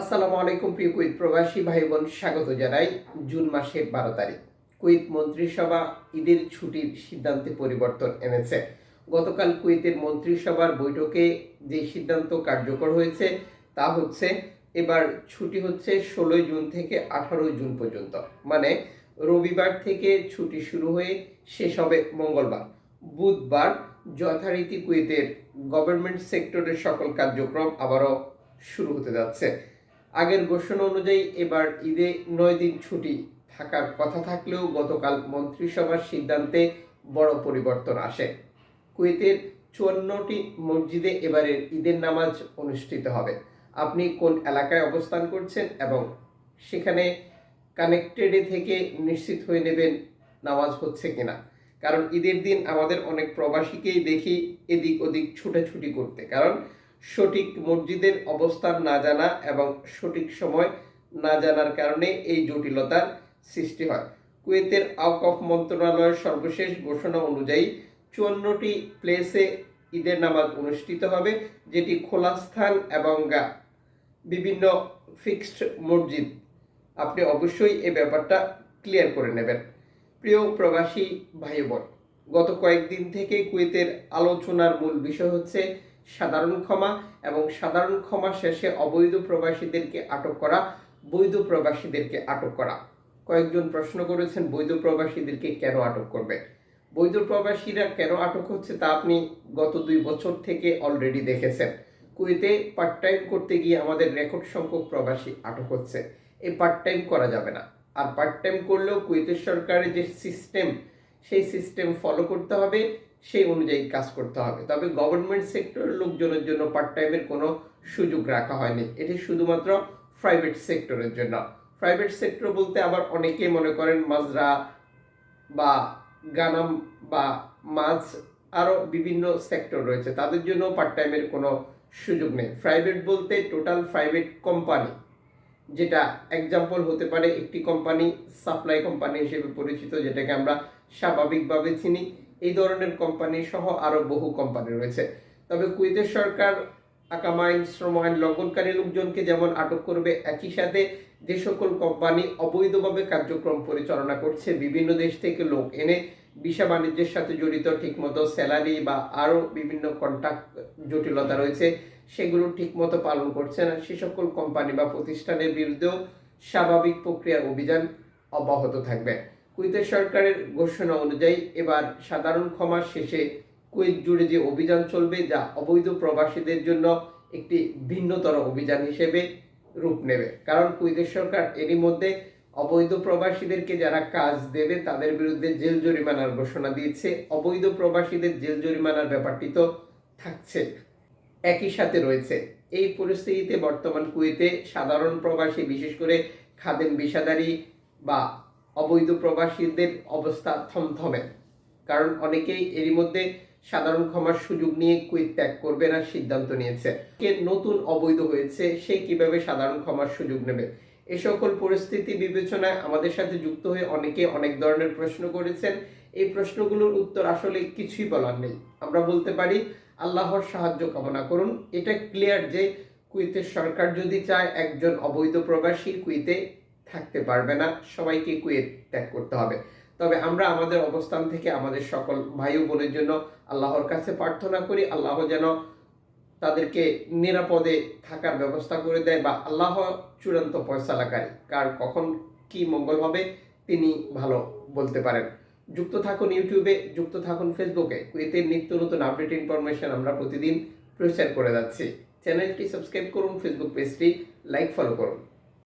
আসসালামু আলাইকুম, প্রিয় কুইত প্রবাসী ভাই বোন স্বাগত জানাই জুন মাসের বারো তারিখ। কুইত মন্ত্রিসভা ঈদের ছুটির সিদ্ধান্তে পরিবর্তন এনেছে। গতকাল কুইতের মন্ত্রিসভার বৈঠকে যে সিদ্ধান্ত কার্যকর হয়েছে তা হচ্ছে, এবার ছুটি হচ্ছে ষোলোই জুন থেকে আঠারোই জুন পর্যন্ত। মানে রবিবার থেকে ছুটি শুরু হয়ে শেষ হবে মঙ্গলবার। বুধবার যথারীতি কুয়েতের গভর্নমেন্ট সেক্টরের সকল কার্যক্রম আবারও শুরু হতে যাচ্ছে। আগের ঘোষণা অনুযায়ী এবার ঈদে নয় দিন ছুটি। থাকার কথা থাকলেও গতকাল মন্ত্রিসভার সিদ্ধান্তে বড় পরিবর্তন আসে। কুয়েতের চুয়ান্নটি মসজিদে এবারের ঈদের নামাজ অনুষ্ঠিত হবে। আপনি কোন এলাকায় অবস্থান করছেন এবং সেখানে কানেক্টেডে থেকে নিশ্চিত হয়ে নেবেন নামাজ হচ্ছে কিনা? কারণ ঈদের দিন আমাদের অনেক প্রবাসীকেই দেখি এদিক ওদিক ছুটাছুটি করতে। কারণ সঠিক মসজিদের অবস্থান না জানা এবং সঠিক সময় না জানার কারণে এই জটিলতার সৃষ্টি হয়। কুয়েতের আউকফ মন্ত্রণালয়ের সর্বশেষ ঘোষণা অনুযায়ী, চুয়ান্নটি প্লেসে ঈদের নামাজ অনুষ্ঠিত হবে, যেটি খোলা স্থান এবং বিভিন্ন ফিক্সড মসজিদ। আপনি অবশ্যই এ ব্যাপারটা ক্লিয়ার করে নেবেন। প্রিয় প্রবাসী ভাই বোন, গত কয়েকদিন থেকে কুয়েতের আলোচনার মূল বিষয় হচ্ছে সাধারণ ক্ষমা এবং সাধারণ ক্ষমা শেষে অবৈধ প্রবাসীদেরকে আটক করা, বৈধ প্রবাসীদেরকে আটক করা। কয়েকজন প্রশ্ন করেছেন, বৈধ প্রবাসীদেরকে কেন আটক করবে? বৈধ প্রবাসীরা কেন আটক হচ্ছে তা আপনি গত দুই বছর থেকে অলরেডি দেখেছেন। কুয়েতে পার্ট টাইম করতে গিয়ে আমাদের রেকর্ড সংখ্যক প্রবাসী আটক হচ্ছে। এই পার্ট টাইম করা যাবে না। আর পার্ট টাইম করলেও কুয়েতের সরকারের যে সিস্টেম সেই সিস্টেম ফলো করতে হবে, সেই অনুযায়ী কাজ করতে হবে। তবে গভর্নমেন্ট সেক্টরের লোকজনের জন্য পার্ট টাইমের কোনো সুযোগ রাখা হয়নি। এটি শুধুমাত্র প্রাইভেট সেক্টরের জন্য। প্রাইভেট সেক্টর বলতে আবার অনেকে মনে করেন মাজরা বা গানাম বা মাছ আরও বিভিন্ন সেক্টর রয়েছে। তাদের জন্য পার্ট টাইমের কোনো সুযোগ নেই। প্রাইভেট বলতে টোটাল প্রাইভেট কোম্পানি যেটা এক্সাম্পল হতে পারে একটি কোম্পানি সাপ্লাই কোম্পানি হিসেবে পরিচিত, যেটাকে আমরা স্বাভাবিকভাবে চিনি। এই ধরনের কোম্পানি সহ আরও বহু কোম্পানি রয়েছে। তবে কুয়েতের সরকার আকাম আইন শ্রম আইন লঙ্ঘনকারী লোকজনকে যেমন আটক করবে, একই সাথে যে সকল কোম্পানি অবৈধভাবে কার্যক্রম পরিচালনা করছে, বিভিন্ন দেশ থেকে লোক এনে ভিসা বাণিজ্যের সাথে জড়িত ঠিকমতো স্যালারি বা আরও বিভিন্ন কন্ট্যাক্ট জটিলতা রয়েছে, সেগুলো ঠিকমতো পালন করছে না। সে সকল কোম্পানি বা প্রতিষ্ঠানের বিরুদ্ধেও স্বাভাবিক প্রক্রিয়ার অভিযান অব্যাহত থাকবে। কুয়েতের সরকারের ঘোষণা অনুযায়ী এবার সাধারণ ক্ষমা শেষে কুয়েত জুড়ে যে অভিযান চলবে, যা অবৈধ প্রবাসীদের জন্য একটি ভিন্নতর অভিযান হিসেবে রূপ নেবে। কারণ কুয়েতের সরকার এরই মধ্যে অবৈধ প্রবাসীদেরকে যারা কাজ দেবে, তাদের বিরুদ্ধে জেল জরিমানার ঘোষণা দিয়েছে। অবৈধ প্রবাসীদের জেল জরিমানার ব্যাপারটি তো থাকছে, একই সাথে রয়েছে। এই পরিস্থিতিতে বর্তমান কুয়েতে সাধারণ প্রবাসী, বিশেষ করে খাদেম বিষাদারি বা অবৈধ প্রবাসীদের অবস্থা থমথমে। কারণ অনেকেই এরই মধ্যে সাধারণ ক্ষমার সুযোগ নিয়ে কুইট ত্যাগ করবে না সিদ্ধান্ত নিয়েছে। কে নতুন অবৈধ হয়েছে, সে কীভাবে সাধারণ ক্ষমার সুযোগ নেবে? এ সকল পরিস্থিতি বিবেচনায় আমাদের সাথে যুক্ত হয়ে অনেকে অনেক ধরনের প্রশ্ন করেছেন। এই প্রশ্নগুলোর উত্তর আসলে কিছুই বলার নেই। আমরা বলতে পারি, আল্লাহর সাহায্য কামনা করুন। এটা ক্লিয়ার যে কুয়েতের সরকার যদি চায়, একজন অবৈধ প্রবাসী কুয়েতে থাকতে পারবে না। সবাইকে কুয়েত ত্যাগ করতে হবে। তবে আমরা আমাদের অবস্থান থেকে আমাদের সকল ভাই বোনের জন্য আল্লাহর কাছে প্রার্থনা করি, আল্লাহ যেন তাদেরকে নিরাপদে থাকার ব্যবস্থা করে দেয় বা আল্লাহ চূড়ান্ত ফয়সালাকারী। কার কখন কি মঙ্গল হবে, তিনি ভালো বলতে পারেন। যুক্ত থাকুন ইউটিউবে, যুক্ত থাকুন ফেসবুকে। এতে নিত্য নতুন আপডেট ইনফরমেশন আমরা প্রতিদিন প্রচার করে যাচ্ছি। চ্যানেলটি সাবস্ক্রাইব করুন, ফেসবুক পেজটি লাইক, ফলো করুন।